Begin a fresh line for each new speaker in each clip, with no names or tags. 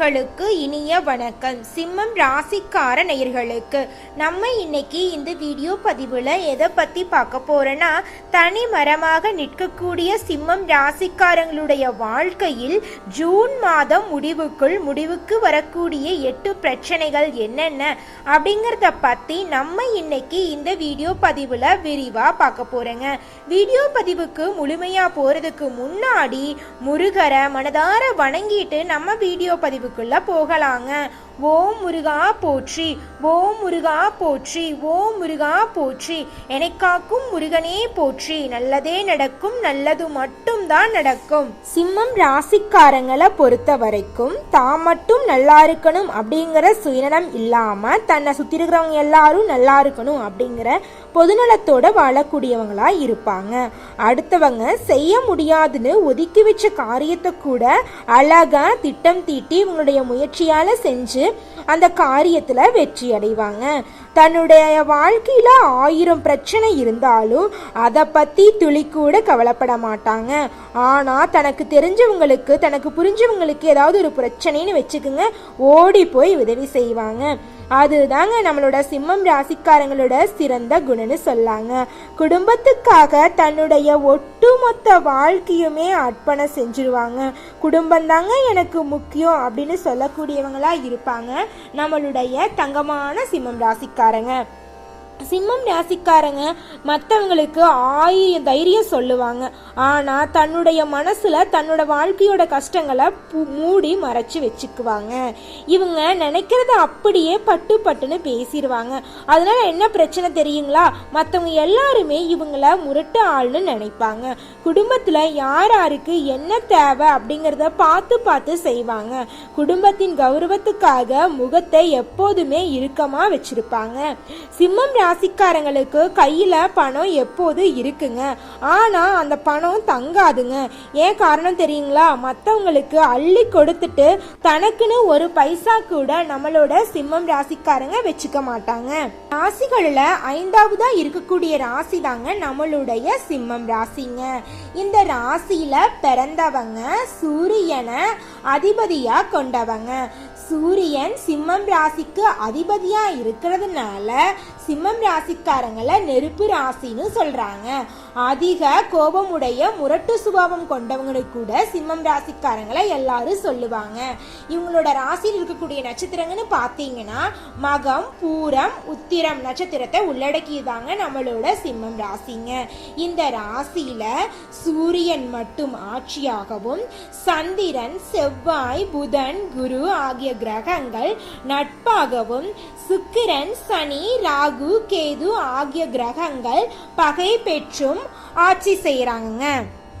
நேயர்களுக்கு இனிய வணக்கம். சிம்மம் ராசிக்கார நேயர்களுக்கு நம்ம இன்னைக்கு இந்த வீடியோ பதிவில் எதை பற்றி பார்க்க போகிறோன்னா தனி மரமாக நிற்கக்கூடிய சிம்மம் ராசிக்காரங்களுடைய வாழ்க்கையில் ஜூன் மாதம் முடிவுக்குள் முடிவுக்கு வரக்கூடிய எட்டு பிரச்சனைகள் என்னென்ன அப்படிங்கிறத பற்றி நம்ம இன்னைக்கு இந்த வீடியோ பதிவில் விரிவாக பார்க்க போகிறேங்க வீடியோ பதிவுக்கு முழுமையாக போகிறதுக்கு முன்னாடி முருகரை மனதார வணங்கிட்டு நம்ம வீடியோ பதிவுக்குள்ள போகலாங்க. ஓம் முருகா போற்றி ஓம் முருகா போற்றி ஓம் முருகா போற்றி. என்னை காக்கும் முருகனே போற்றி. நல்லதே நடக்கும் நல்லது மட்டும்தான் நடக்கும். சிம்மம் ராசிக்காரங்களை பொறுத்த வரைக்கும் தான் மட்டும் நல்லா இருக்கணும் அப்படிங்கிற சுயநலம் இல்லாம தன்னை சுத்தி இருக்கிறவங்க எல்லாரும் நல்லா இருக்கணும் அப்படிங்கிற பொதுநலத்தோட வாழக்கூடியவங்களா இருப்பாங்க. அடுத்தவங்க செய்ய முடியாதுன்னு ஒதுக்கி வச்ச காரியத்தை கூட அழகா திட்டம் தீட்டி இவங்களுடைய முயற்சியால செஞ்சு அந்த காரியத்தில் வெற்றி அடைவாங்க தன்னுடைய வாழ்க்கையில் ஆயிரம் பிரச்சனை இருந்தாலும் அதை பற்றி துளி கூட கவலைப்பட மாட்டாங்க. ஆனால் தனக்கு தெரிஞ்சவங்களுக்கு தனக்கு புரிஞ்சவங்களுக்கு ஏதாவது ஒரு பிரச்சனைன்னு வச்சுக்கோங்க ஓடி போய் உதவி செய்வாங்க. அதுதாங்க நம்மளோட சிம்மம் ராசிக்காரங்களோட சிறந்த குணம்னு சொல்லாங்க. குடும்பத்துக்காக தன்னுடைய ஒட்டுமொத்த வாழ்க்கையுமே அர்ப்பணம் செஞ்சிருவாங்க. குடும்பம் தாங்க எனக்கு முக்கியம் அப்படின்னு சொல்லக்கூடியவங்களா இருப்பாங்க. நம்மளுடைய தங்கமான சிம்மம் ராசிக்காரங்க. சிம்மம் ராசிக்காரங்க மற்றவங்களுக்கு ஆயிரம் தைரியம் சொல்லுவாங்க. ஆனால் தன்னுடைய மனசில் தன்னோட வாழ்க்கையோட கஷ்டங்களை மூடி மறைச்சு வச்சுக்குவாங்க. இவங்க நினைக்கிறத அப்படியே பட்டு பட்டுன்னு பேசிடுவாங்க அதனால என்ன பிரச்சனை தெரியுங்களா? மற்றவங்க எல்லாருமே இவங்கள முரட்டு ஆள்னு நினைப்பாங்க. குடும்பத்தில் யார் யாருக்கு என்ன தேவை அப்படிங்கிறத பார்த்து பார்த்து செய்வாங்க. குடும்பத்தின் கௌரவத்துக்காக முகத்தை எப்போதுமே இறுக்கமாக வச்சிருப்பாங்க. சிம்மம் ராசிக்காரங்களுக்கு கையில் பணம் எப்போது இருக்குங்க? ஆனால் அந்த பணம் தங்காதுங்க. ஏன் காரணம் தெரியுங்களா? மற்றவங்களுக்கு அள்ளி கொடுத்துட்டு தனக்குன்னு ஒரு பைசா கூட நம்மளோட சிம்மம் ராசிக்காரங்க வச்சுக்க மாட்டாங்க. ராசிகளில் ஐந்தாவதாக இருக்கக்கூடிய ராசி தாங்க நம்மளுடைய சிம்மம் ராசிங்க. இந்த ராசியில் பிறந்தவங்க சூரியனை அதிபதியாக கொண்டவங்க. சூரியன் சிம்மம் ராசிக்கு அதிபதியாக இருக்கிறதுனால சிம்மம் ராசிக்காரங்களை நெருப்பு ராசின்னு சொல்றாங்க. அதிக கோபமுடைய முரட்டு சுபாவம் கொண்டவங்களுக்கு கூட சிம்மம் ராசிக்காரங்களை எல்லாரும் சொல்லுவாங்க. இவங்களோட ராசியில் இருக்கக்கூடிய நட்சத்திரங்கன்னு பார்த்தீங்கன்னா மகம் பூரம் உத்திரம் நட்சத்திரத்தை உள்ளடக்கியதாங்க நம்மளோட சிம்மம் ராசிங்க. இந்த ராசியில சூரியன் மட்டும் ஆட்சியாகவும் சந்திரன் செவ்வாய் புதன் குரு ஆகிய கிரகங்கள் நட்பாகவும் சுக்கிரன் சனி ராகு கேது ஆகிய கிரகங்கள் பகை பெற்றும் ஆட்சி செய்கிறாங்க.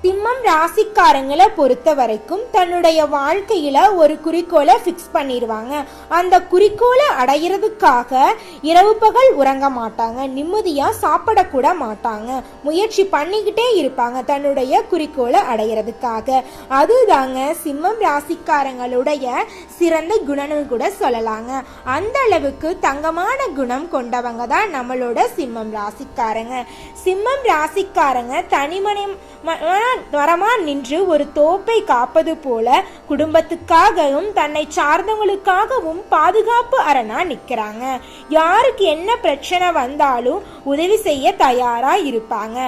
திம்மம் ராசிக்காரங்களை பொறுத்த வரைக்கும் தன்னுடைய வாழ்க்கையில் ஒரு குறிக்கோளை ஃபிக்ஸ் பண்ணிடுவாங்க அந்த குறிக்கோளை அடையிறதுக்காக இரவு பகல் உறங்க மாட்டாங்க. நிம்மதியாக சாப்பிடக்கூட மாட்டாங்க. முயற்சி பண்ணிக்கிட்டே இருப்பாங்க தன்னுடைய குறிக்கோளை அடையிறதுக்காக. அதுதாங்க சிம்மம் ராசிக்காரங்களுடைய சிறந்த குணம்னு கூட சொல்லலாங்க. அந்த அளவுக்கு தங்கமான குணம் கொண்டவங்க தான் நம்மளோட சிம்மம் ராசிக்காரங்க. சிம்மம் ராசிக்காரங்க தனிமனம் வரமா நின்று ஒரு தோப்பை காப்பது போல குடும்பத்துக்காகவும் தன்னை சார்ந்தவங்களுக்காகவும் பாதுகாப்பு அரணா நிற்கிறாங்க. யாருக்கு என்ன பிரச்சனை வந்தாலும் உதவி செய்ய தயாரா இருப்பாங்க.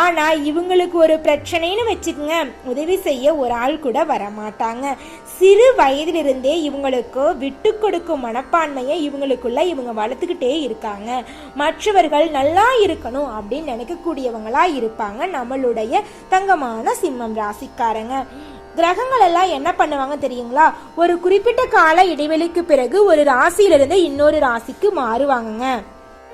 ஆனா இவங்களுக்கு ஒரு பிரச்சனைன்னு வச்சுக்கோங்க உதவி செய்ய ஒரு ஆள் கூட வரமாட்டாங்க. சிறு வயதிலிருந்தே இவங்களுக்கு விட்டு கொடுக்கும் மனப்பான்மையை இவங்களுக்குள்ள இவங்க வளர்த்துக்கிட்டே இருக்காங்க. மற்றவர்கள் நல்லா இருக்கணும் அப்படின்னு நினைக்கக்கூடியவங்களா இருப்பாங்க. நம்மளுடைய தங்கமான சிம்மம் ராசிக்காரங்க. கிரகங்கள் எல்லாம் என்ன பண்ணுவாங்க தெரியுங்களா? ஒரு குறிப்பிட்ட கால இடைவெளிக்கு பிறகு ஒரு ராசியிலிருந்து இன்னொரு ராசிக்கு மாறுவாங்கங்க.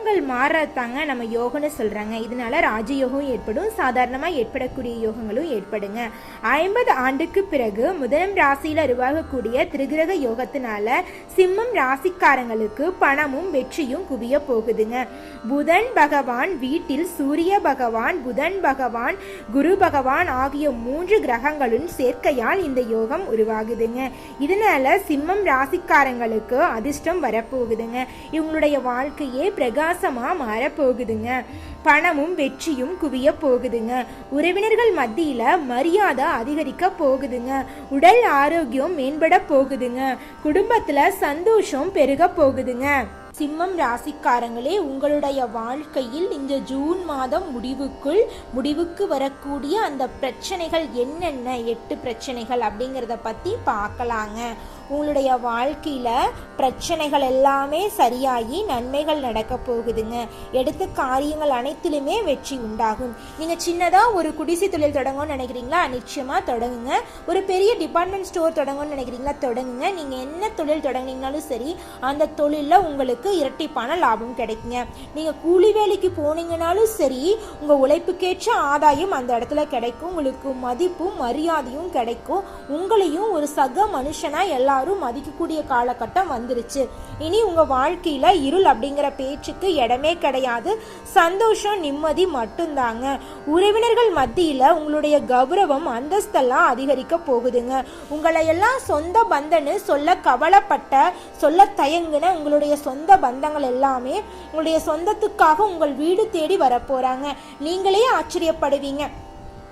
யோகங்கள் மாறத்தாங்க நம்ம யோகம்னு சொல்கிறாங்க இதனால ராஜயோகம் ஏற்படும். சாதாரணமாக ஏற்படக்கூடிய யோகங்களும் ஏற்படுங்க. ஐம்பது ஆண்டுக்கு பிறகு முதலாம் ராசியில் உருவாகக்கூடிய திருகிரக யோகத்தினால சிம்மம் ராசிக்காரங்களுக்கு பணமும் வெற்றியும் குவிய போகுதுங்க. புதன் பகவான் வீட்டில் சூரிய பகவான் புதன் பகவான் குரு பகவான் ஆகிய மூன்று கிரகங்களும் சேர்க்கையால் இந்த யோகம் உருவாகுதுங்க. இதனால சிம்மம் ராசிக்காரங்களுக்கு அதிர்ஷ்டம் வரப்போகுதுங்க. இவங்களுடைய வாழ்க்கையே பிரகாச மாறப் போகுதுங்க பணமும் வெற்றியும் குவிய போகுதுங்க. உறவினர்கள் மத்தியில மரியாதை அதிகரிக்க போகுதுங்க. உடல் ஆரோக்கியம் மேம்பட போகுதுங்க. குடும்பத்துல சந்தோஷம் பெருக போகுதுங்க. சிம்மம் ராசிக்காரங்களே உங்களுடைய வாழ்க்கையில் இந்த ஜூன் மாதம் முடிவுக்குள் முடிவுக்கு வரக்கூடிய அந்த பிரச்சனைகள் என்னென்ன? எட்டு பிரச்சனைகள் அப்படிங்கிறத பற்றி பார்க்கலாங்க. உங்களுடைய வாழ்க்கையில் பிரச்சனைகள் எல்லாமே சரியாகி நன்மைகள் நடக்க போகுதுங்க. எடுத்த காரியங்கள் அனைத்திலுமே வெற்றி உண்டாகும். நீங்கள் சின்னதாக ஒரு குடிசை தொழில் தொடங்கணும்னு நினைக்கிறீங்களா? நிச்சயமாக தொடங்குங்க. ஒரு பெரிய டிபார்ட்மெண்ட் ஸ்டோர் தொடங்கணும்னு நினைக்கிறீங்களா? தொடங்குங்க. நீங்கள் என்ன தொழில் தொடங்கினீங்கனாலும் சரி அந்த தொழிலில் உங்களுக்கு இரட்டிப்பான லாபம் கிடைக்குங்க. நீங்கள் கூலி வேலைக்கு போனீங்கனாலும் சரி உங்கள் உழைப்புக்கேற்ற ஆதாயம் அந்த இடத்துல கிடைக்கும். உங்களுக்கு மதிப்பும் மரியாதையும் கிடைக்கும். உங்களையும் ஒரு சக மனுஷனாக எல்லாரும் மதிக்கக்கூடிய காலகட்டம் வந்துருச்சு. இனி உங்கள் வாழ்க்கையில் இருள் அப்படிங்கிற பேச்சுக்கு இடமே கிடையாது. சந்தோஷம் நிம்மதி மட்டும்தாங்க. உறவினர்கள் மத்தியில் உங்களுடைய கௌரவம் அந்தஸ்தெல்லாம் அதிகரிக்க போகுதுங்க. உங்களை எல்லாம் சொந்த பந்தன்னு சொல்ல கவலைப்பட்ட சொல்ல தயங்குன உங்களுடைய சொந்த பந்தங்கள் எல்லாமே உங்களுடைய சொந்தத்துக்காக உங்கள் வீடு தேடி வரப்போகிறாங்க நீங்களே ஆச்சரியப்படுவீங்க.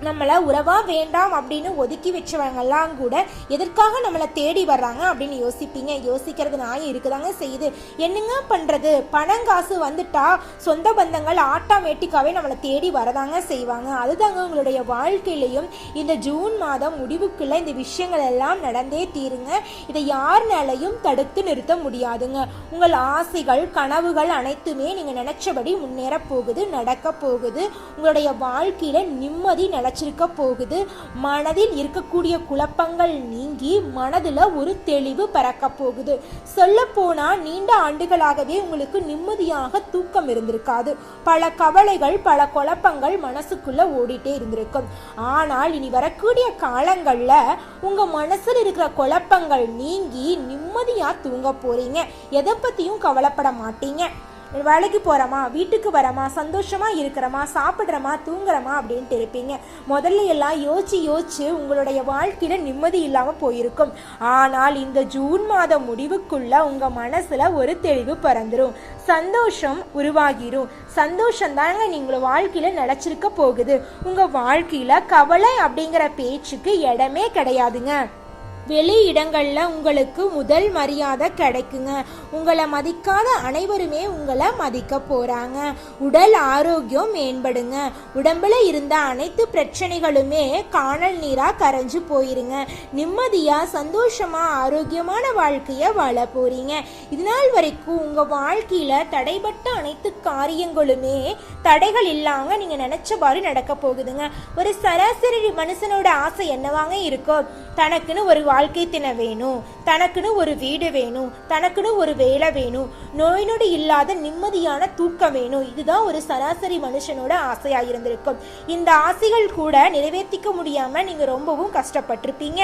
நம்மளை உறவா வேண்டாம் அப்படின்னு ஒதுக்கி வச்சவங்கெல்லாம் கூட எதற்காக நம்மளை தேடி வர்றாங்க அப்படின்னு யோசிப்பீங்க. யோசிக்கிறது நான் இருக்குதாங்க செய்யுது. என்னங்க பண்ணுறது பணம் காசு வந்துட்டா சொந்த பந்தங்கள் ஆட்டோமேட்டிக்காகவே நம்மளை தேடி வரதாங்க செய்வாங்க. அதுதாங்க உங்களுடைய வாழ்க்கையிலையும் இந்த ஜூன் மாதம் முடிவுக்குள்ள இந்த விஷயங்கள் எல்லாம் நடந்தே தீருங்க. இதை யாருனாலையும் தடுத்து நிறுத்த முடியாதுங்க. உங்கள் ஆசைகள் கனவுகள் அனைத்துமே நீங்கள் நினைச்சபடி முன்னேற போகுது நடக்க போகுது. உங்களுடைய வாழ்க்கையில் நிம்மதி கிடைச்சிருக்க போகுது. மனதில் இருக்கக்கூடிய குழப்பங்கள் நீங்கி மனதில் ஒரு தெளிவு பறக்க போகுது. சொல்ல போனால் நீண்ட ஆண்டுகளாகவே உங்களுக்கு நிம்மதியாக தூக்கம் இருந்திருக்காது. பல கவலைகள் பல குழப்பங்கள் மனசுக்குள்ள ஓடிட்டே இருந்திருக்கும். ஆனால் இனி வரக்கூடிய காலங்களில் உங்கள் மனசில் இருக்கிற குழப்பங்கள் நீங்கி நிம்மதியாக தூங்க போறீங்க. எதை பற்றியும் கவலைப்பட மாட்டீங்க. வேலைக்கு போகிறோமா வீட்டுக்கு வரமா சந்தோஷமாக இருக்கிறோமா சாப்பிட்றோமா தூங்குறோமா அப்படின்ட்டு இருப்பீங்க. முதல்ல எல்லாம் யோசிச்சு யோசிச்சு உங்களுடைய வாழ்க்கையில் நிம்மதி இல்லாமல் போயிருக்கும். ஆனால் இந்த ஜூன் மாதம் முடிவுக்குள்ள உங்கள் மனசில் ஒரு தெளிவு பிறந்துடும் சந்தோஷம் உருவாகிரும். சந்தோஷம் தாங்க நீங்கள வாழ்க்கையில் நிலச்சிருக்க போகுது. உங்கள் வாழ்க்கையில் கவலை அப்படிங்கிற பேச்சுக்கு இடமே கிடையாதுங்க. வெளி இடங்களில் உங்களுக்கு முதல் மரியாதை கிடைக்குங்க. உங்களை மதிக்காத அனைவருமே உங்களை மதிக்க போகிறாங்க உடல் ஆரோக்கியம் மேம்படுங்க. உடம்புல இருந்த அனைத்து பிரச்சனைகளுமே காணல் நீராக கரைஞ்சு போயிருங்க. நிம்மதியாக சந்தோஷமா ஆரோக்கியமான வாழ்க்கையை வாழ போறீங்க. இதனால் வரைக்கும் உங்கள் வாழ்க்கையில் தடைபட்ட அனைத்து காரியங்களுமே தடைகள் இல்லாமல் நீங்கள் நினைச்சவாறு நடக்க போகுதுங்க. ஒரு சராசரி மனுஷனோட ஆசை என்னவாங்க இருக்கோ தனக்குன்னு ஒரு வாழ்க்கை தினம் வேணும் தனக்குன்னு ஒரு வீடு வேணும் தனக்குன்னு ஒரு வேலை வேணும் நோய் நொடி இல்லாத நிம்மதியான தூக்கம் வேணும் இதுதான் ஒரு சராசரி மனுஷனோட ஆசையாக இருந்திருக்கும். இந்த ஆசைகள் கூட நிறைவேற்றிக்க முடியாம நீங்க ரொம்பவும் கஷ்டப்பட்டிருப்பீங்க.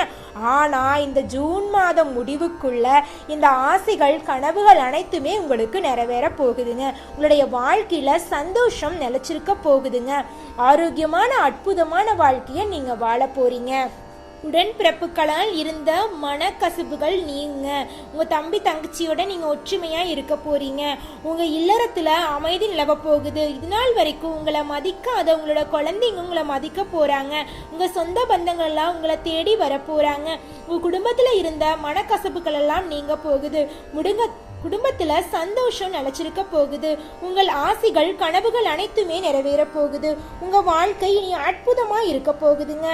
ஆனா இந்த ஜூன் மாதம் முடிவுக்குள்ள இந்த ஆசைகள் கனவுகள் அனைத்துமே உங்களுக்கு நிறைவேற போகுதுங்க. உங்களுடைய வாழ்க்கையில சந்தோஷம் நிலச்சிருக்க போகுதுங்க. ஆரோக்கியமான அற்புதமான வாழ்க்கையை நீங்க வாழ போறீங்க. உடன்பிறப்புகளால் இருந்த மனக்கசப்புகள் நீங்க. உங்கள் தம்பி தங்கச்சியோட நீங்கள் ஒற்றுமையாக இருக்க போறீங்க. உங்கள் இல்லறத்தில் அமைதி நிலவ போகுது. இது நாள் வரைக்கும் உங்களை மதிக்காத உங்களோட குழந்தைங்க உங்களை மதிக்க போகிறாங்க உங்கள் சொந்த பந்தங்கள் எல்லாம் உங்களை தேடி வர உங்கள் குடும்பத்தில் இருந்த மனக்கசப்புகள் எல்லாம் நீங்க போகுது. முடுங்க குடும்பத்தில் சந்தோஷம் நிலச்சிருக்க போகுது. உங்கள் ஆசைகள் கனவுகள் அனைத்துமே நிறைவேற போகுது. உங்கள் வாழ்க்கை இனி அற்புதமாக இருக்க போகுதுங்க.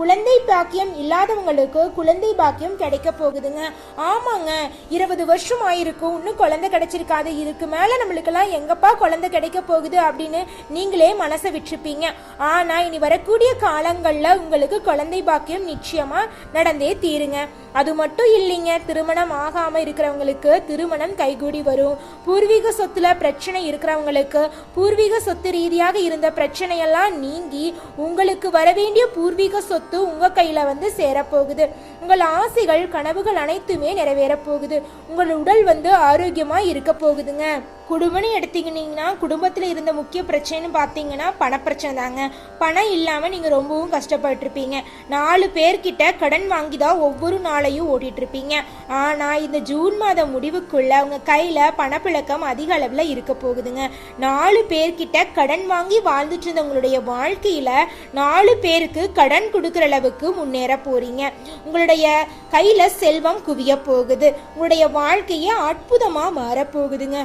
குழந்தை பாக்கியம் இல்லாதவங்களுக்கு குழந்தை பாக்கியம் கிடைக்க போகுதுங்க. ஆமாங்க இருபது வருஷம் ஆயிருக்கும். இன்னும் குழந்தை கிடைச்சிருக்காது. இதுக்கு மேல நம்மளுக்கெல்லாம் எங்கப்பா குழந்தை கிடைக்க போகுது அப்படின்னு நீங்களே மனசை விட்டுருப்பீங்க. ஆனா இனி வரக்கூடிய காலங்கள்ல உங்களுக்கு குழந்தை பாக்கியம் நிச்சயமா நடந்தே தீருங்க. அது மட்டும் இல்லைங்க திருமணம் ஆகாம இருக்கிறவங்களுக்கு திருமணம் கைகூடி வரும். பூர்வீக சொத்துல பிரச்சனை இருக்கிறவங்களுக்கு பூர்வீக சொத்து ரீதியாக இருந்த பிரச்சனையெல்லாம் நீங்கி உங்களுக்கு வரவேண்டிய பூர்வீக சொத்து உங்கள் கையில் வந்து சேரப்போகுது. உங்கள் ஆசைகள் கனவுகள் அனைத்துமே நிறைவேற போகுது உங்கள் உடல் வந்து ஆரோக்கியமாக இருக்க போகுதுங்க. குடும்பம்னு எடுத்துக்கிட்டிங்கன்னா குடும்பத்தில் இருந்த முக்கிய பிரச்சனைன்னு பார்த்தீங்கன்னா பணப்பிரச்சனை தாங்க. பணம் இல்லாமல் நீங்கள் ரொம்பவும் கஷ்டப்பட்டிருப்பீங்க. நாலு பேர்கிட்ட கடன் வாங்கி தான் ஒவ்வொரு நாளையும் ஓடிட்டுருப்பீங்க. ஆனால் இந்த ஜூன் மாதம் முடிவுக்குள்ள உங்கள் கையில் பணப்பிழக்கம் அதிக அளவில் இருக்க போகுதுங்க. நாலு பேர்கிட்ட கடன் வாங்கி வாழ்ந்துட்டு இருந்தவங்களுடைய வாழ்க்கையில் நாலு பேருக்கு கடன் கொடுக்குற அளவுக்கு முன்னேற போகிறீங்க உங்களுடைய கையில் செல்வம் குவிய போகுது. உங்களுடைய வாழ்க்கையே அற்புதமாக மாறப்போகுதுங்க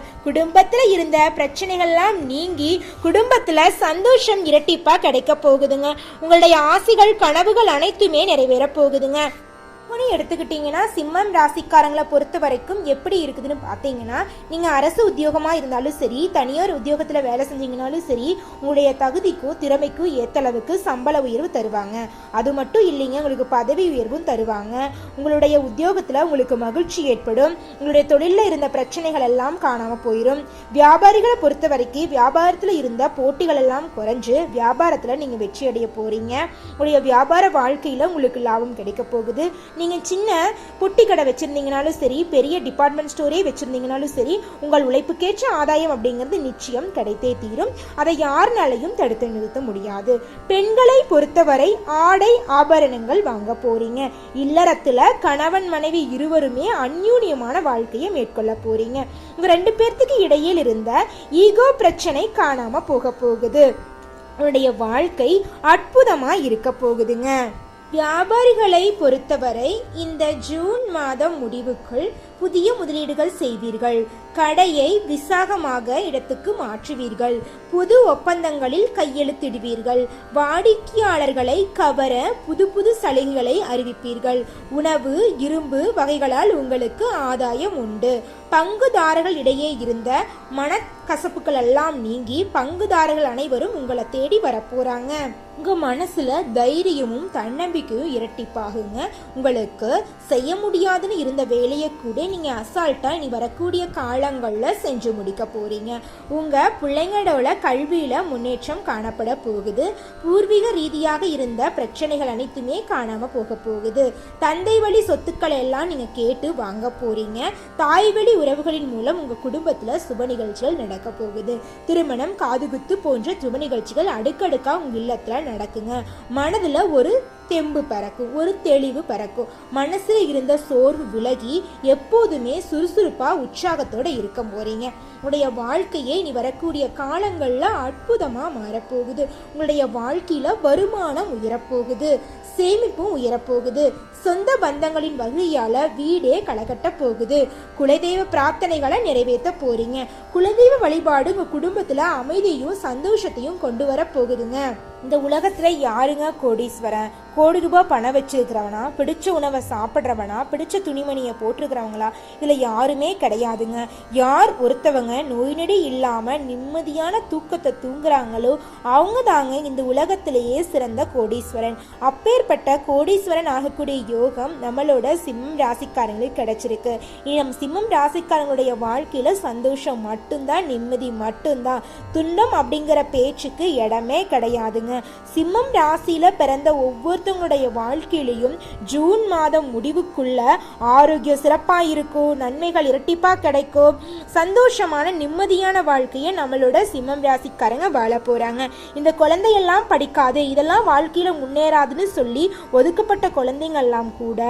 குடும்பத்தில் இருந்த பிரச்சனைகள்லாம் நீங்கி குடும்பத்தில் சந்தோஷம் இரட்டிப்பாக கிடைக்க போகுதுங்க. உங்களுடைய ஆசைகள் கனவுகள் அனைத்துமே நிறைவேற போகுதுங்க. துணி எடுத்துக்கிட்டிங்கன்னா சிம்மம் ராசிக்காரங்களை பொறுத்த வரைக்கும் எப்படி இருக்குதுன்னு பார்த்தீங்கன்னா நீங்கள் அரசு உத்தியோகமாக இருந்தாலும் சரி தனியார் உத்தியோகத்தில் வேலை செஞ்சீங்கனாலும் சரி உங்களுடைய தகுதிக்கும் திறமைக்கும் ஏற்ற அளவுக்கு சம்பள உயர்வு தருவாங்க. அது மட்டும் இல்லைங்க உங்களுக்கு பதவி உயர்வும் தருவாங்க. உங்களுடைய உத்தியோகத்தில் உங்களுக்கு மகிழ்ச்சி ஏற்படும். உங்களுடைய தொழிலில் இருந்த பிரச்சனைகள் எல்லாம் காணாமல் போயிடும் வியாபாரிகளை பொறுத்த வரைக்கும் வியாபாரத்தில் இருந்த போட்டிகள் எல்லாம் குறைஞ்சு வியாபாரத்தில் நீங்கள் வெற்றி அடைய போகிறீங்க உங்களுடைய வியாபார வாழ்க்கையில் உங்களுக்கு லாபம் கிடைக்க போகுது. நீங்கள் சின்ன பொட்டி கடை வச்சுருந்தீங்கனாலும் சரி பெரிய டிபார்ட்மெண்ட் ஸ்டோரே வச்சுருந்தீங்கனாலும் சரி உங்கள் உழைப்புக்கேற்ற ஆதாயம் அப்படிங்கிறது நிச்சயம் கிடைத்தே தீரும். அதை யாருனாலையும் தடுத்து நிறுத்த முடியாது. பெண்களை பொறுத்தவரை ஆடை ஆபரணங்கள் வாங்க போறீங்க. இல்லறத்தில் கணவன் மனைவி இருவருமே அந்யூன்யமான வாழ்க்கையை மேற்கொள்ள போறீங்க. உங்க ரெண்டு பேர்த்துக்கு இடையில் இருந்த ஈகோ பிரச்சனை காணாம போக போகுது. உன்னுடைய வாழ்க்கை அற்புதமாக இருக்க போகுதுங்க. வியாபாரிகளை பொறுத்தவரை இந்த ஜூன் மாதம் முடிவுக்குள் புதிய முதலீடுகள் செய்வீர்கள். கடையை விசாகமாக இடத்துக்கு மாற்றுவீர்கள். புது ஒப்பந்தங்களில் கையெழுத்திடுவீர்கள். வாடிக்கையாளர்களை கவர புது புது சலுகைகளை அறிவிப்பீர்கள். உணவு இரும்பு வகைகளால் உங்களுக்கு ஆதாயம் உண்டு. பங்குதாரர்கள் இடையே இருந்த மனக்கசப்புகள் எல்லாம் நீங்கி பங்குதாரர்கள் அனைவரும் உங்களை தேடி வரப்போறாங்க. உங்க மனசுல தைரியமும் தன்னம்பிக்கையும் இரட்டிப்பாகுங்க. உங்களுக்கு செய்ய முடியாதுன்னு இருந்த வேலையை கூட நீங்க அசால்ட்டா இனி வரக்கூடிய காலங்கள்ல செஞ்சு முடிக்க போறீங்க. உங்க பிள்ளைங்களோட கல்வியில முன்னேற்றம் காணப்பட போகுது. பூர்வீக ரீதியாக இருந்த பிரச்சனைகள் அனைத்துமே காணாம போக போகுது. தந்தை வழி சொத்துக்களை எல்லாம் நீங்க கேட்டு வாங்க போறீங்க. தாய் வழி உறவுகளின் மூலம் உங்க குடும்பத்துல சுப நிகழ்ச்சிகள் நடக்க போகுது. திருமணம் காதுகுத்து போன்ற சுப நிகழ்ச்சிகள் அடுக்கடுக்கா உங்க இல்லத்துல நடக்குங்க. மனதுல ஒரு தெம்பு பறக்கும் ஒரு தெளிவு பறக்கும் மனசில் இருந்த சோர்வு விலகி எப்போதுமே சுறுசுறுப்பாக உற்சாகத்தோடு இருக்க போறீங்க. உங்களுடைய வாழ்க்கையே இனி வரக்கூடிய காலங்களில் அற்புதமாக மாறப்போகுது. உங்களுடைய வாழ்க்கையில் வருமானம் உயரப்போகுது. சேமிப்பும் உயரப்போகுது. சொந்த பந்தங்களின் வகையால் வீடே களகட்ட போகுது. குலதெய்வ பிரார்த்தனைகளை நிறைவேற்ற போறீங்க. குலதெய்வ வழிபாடு உங்கள் குடும்பத்தில் அமைதியும் சந்தோஷத்தையும் கொண்டு வர போகுதுங்க. இந்த உலகத்தில் யாருங்க கோடீஸ்வரன்? கோடி ரூபாய் பணம் வச்சிருக்கிறவனா பிடிச்ச உணவை சாப்பிட்றவனா பிடிச்ச துணிமணியை போட்டிருக்கிறவங்களா? இதில் யாருமே கிடையாதுங்க. யார் ஒருத்தவங்க நோய் நொடி இல்லாமல் நிம்மதியான தூக்கத்தை தூங்குறாங்களோ அவங்க தாங்க இந்த உலகத்திலேயே சிறந்த கோடீஸ்வரன். அப்பேற்பட்ட கோடீஸ்வரன் ஆகக்கூடிய யோகம் நம்மளோட சிம்மம் ராசிக்காரங்களுக்கு கிடைச்சிருக்கு. இனி சிம்மம் ராசிக்காரங்களுடைய வாழ்க்கையில் சந்தோஷம் மட்டும்தான் நிம்மதி மட்டும்தான். துன்பம் அப்படிங்கிற பேச்சுக்கு இடமே கிடையாதுங்க. சிம்மம் ராசியில் பிறந்த ஒவ்வொரு ஒவ்வொருத்தவங்களுடைய வாழ்க்கையிலையும் ஜூன் மாதம் முடிவுக்குள்ள ஆரோக்கியம் சிறப்பாக இருக்கும் நன்மைகள் இரட்டிப்பாக கிடைக்கும் சந்தோஷமான நிம்மதியான வாழ்க்கையை நம்மளோட சிம்மம் ராசிக்காரங்க வாழ போகிறாங்க இந்த குழந்தையெல்லாம் படிக்காது இதெல்லாம் வாழ்க்கையில் முன்னேறாதுன்னு சொல்லி ஒதுக்கப்பட்ட குழந்தைங்கள்லாம் கூட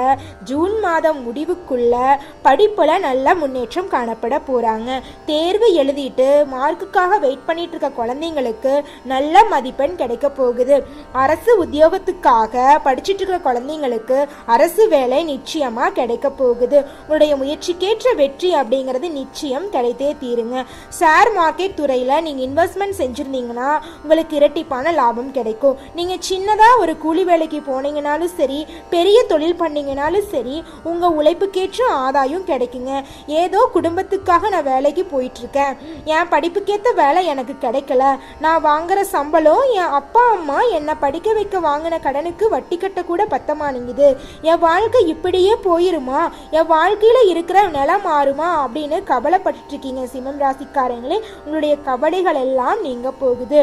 ஜூன் மாதம் முடிவுக்குள்ள படிப்பில் நல்ல முன்னேற்றம் காணப்பட போகிறாங்க தேர்வு எழுதிட்டு மார்க்குக்காக வெயிட் பண்ணிட்டு இருக்க குழந்தைங்களுக்கு நல்ல மதிப்பெண் கிடைக்க போகுது. அரசு உத்தியோகத்துக்காக படிச்சுட்டு இருக்கிற குழந்தைங்களுக்கு அரசு வேலை நிச்சயமாக கிடைக்க போகுது. உங்களுடைய முயற்சிக்கேற்ற வெற்றி அப்படிங்கிறது நிச்சயம் கிடைத்தே தீருங்க. ஷேர் மார்க்கெட் துறையில் நீங்கள் இன்வெஸ்ட்மெண்ட் செஞ்சுருந்தீங்கன்னா உங்களுக்கு இரட்டிப்பான லாபம் கிடைக்கும். நீங்கள் சின்னதாக ஒரு கூலி வேலைக்கு போனீங்கனாலும் சரி பெரிய தொழில் பண்ணீங்கனாலும் சரி உங்கள் உழைப்புக்கேற்ற ஆதாயம் கிடைக்குங்க. ஏதோ குடும்பத்துக்காக நான் வேலைக்கு போயிட்டுருக்கேன். என் படிப்புக்கேற்ற வேலை எனக்கு கிடைக்கல. நான் வாங்குகிற சம்பளம் என் அப்பா அம்மா என்னை படிக்க வைக்க வாங்கின கடனுக்கு வட்டி கட்ட கூட பத்தமானுங்குது என் வாழ்க்கை இப்படியே போயிருமா? என் வாழ்க்கையில் இருக்கிற நிலம் மாறுமா? அப்படின்னு கவலைப்பட்டுட்டு இருக்கீங்க சிம்மம் ராசிக்காரங்களே உங்களுடைய கவலைகள் எல்லாம் நீங்கள் போகுது.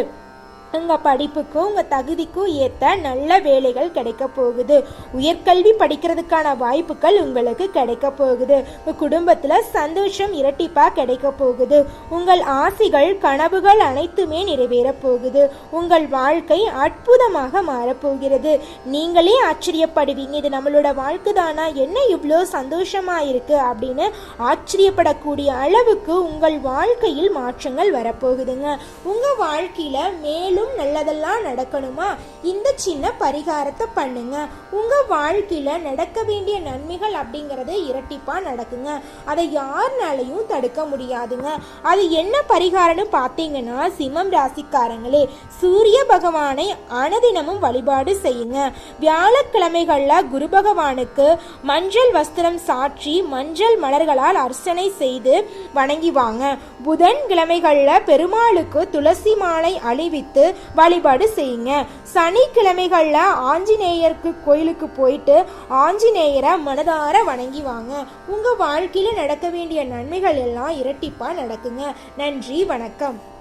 உங்கள் படிப்புக்கும் உங்கள் தகுதிக்கும் ஏற்ற நல்ல வேலைகள் கிடைக்க போகுது. உயர்கல்வி படிக்கிறதுக்கான வாய்ப்புகள் உங்களுக்கு கிடைக்க போகுது. உங்கள் குடும்பத்தில் சந்தோஷம் இரட்டிப்பாக கிடைக்க போகுது. உங்கள் ஆசைகள் கனவுகள் அனைத்துமே நிறைவேறப் போகுது. உங்கள் வாழ்க்கை அற்புதமாக மாறப்போகிறது நீங்களே ஆச்சரியப்படுவீங்க இது நம்மளோட வாழ்க்கை தானா என்ன இவ்வளோ சந்தோஷமாக இருக்குது அப்படின்னு ஆச்சரியப்படக்கூடிய அளவுக்கு உங்கள் வாழ்க்கையில் மாற்றங்கள் வரப்போகுதுங்க உங்கள் வாழ்க்கையில் மேலும் நல்லதெல்லாம் நடக்கணுமா? இந்த சின்ன பரிகாரத்தை பண்ணுங்க. உங்கள் வாழ்க்கையில் நடக்க வேண்டிய நன்மைகள் அப்படிங்கிறது இரட்டிப்பாக நடக்குங்க. அதை யாருனாலையும் தடுக்க முடியாதுங்க. அது என்ன பரிகாரம்னு பார்த்தீங்கன்னா சிம்மம் ராசிக்காரங்களே சூரிய பகவானை அனுதினமும் வழிபாடு செய்யுங்க. வியாழக்கிழமைகளில் குரு பகவானுக்கு மஞ்சள் வஸ்திரம் சாற்றி மஞ்சள் மலர்களால் அர்ச்சனை செய்து வணங்கி வாங்க. புதன் கிழமைகளில் பெருமாளுக்கு துளசி மாலை அணிவித்து வழிபாடு செய்யுங்க. சனிக்கிழமைகளில் ஆஞ்சநேயருக்கு கோயிலுக்கு போயிட்டு ஆஞ்சநேயரை மனதார வணங்கி வாங்க. உங்கள் வாழ்க்கையில் நடக்க வேண்டிய நன்மைகள் எல்லாம் இரட்டிப்பாக நடக்குங்க. நன்றி வணக்கம்.